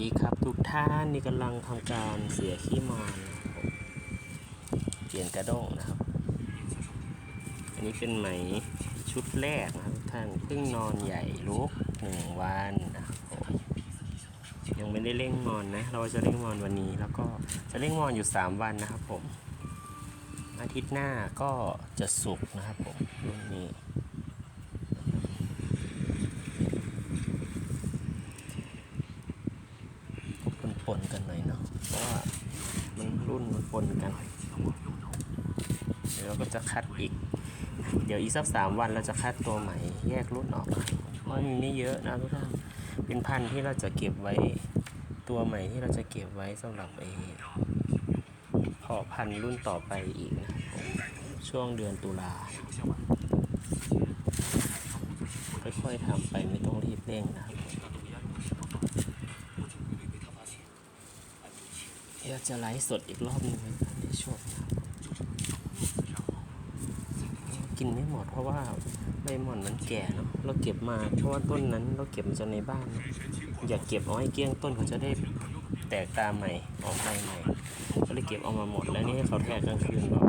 ดีครับทุกท่านนี่กำลังทำการเสียขี้มอนนะครับเปลี่ยนกระด้งนะครับ อันนี้เป็นไหมชุดแรกนะครับทุกท่านเพิ่งนอนใหญ่ลุกหนึ่งวันนะครับผมยังไม่ได้เร่งมอนนะ เราจะเร่งมอนวันนี้แล้วก็จะเร่งมอนอยู่ 3 วันนะครับผม อาทิตย์หน้าก็จะสุกนะครับผมรุ่นนี้ ก็ป นกันหน่อยเนาะเพราะว่ามันรุ่นมันปนกันเดี๋ยวเราก็จะคัดอีก เดี๋ยวอีกสักสามวันเราจะคัดตัวใหม่แยกรุ่นออกมันมีไม่เยอะนะทุกท่านเป็นพันที่เราจะเก็บไว้ตัวใหม่ที่เราจะเก็บไว้สำหรับไอพอพันธุ์รุ่นต่อไปอีกนะช่วงเดือนตุลาค่อยๆทำไปไม่ต้องรีบเร่งนะครับผม เดี๋ยวจะไลฟ์สดอีกรอบหนึงนะครับในช่วงนะคกินไม่หมดเพราะว่าใบหม่อนมันแก่เนาะเราเก็บมาเพราะว่าต้นนั้นเราเก็บมาจากในบ้าน อยากเก็บเอาให้เกลี้ยงต้นเขาจะได้แตกตาใหม่ออกใบใหม่ ก็เลยเก็บเอามาหมดแล้วนี่ให้เขาแทกกลางคืนเรา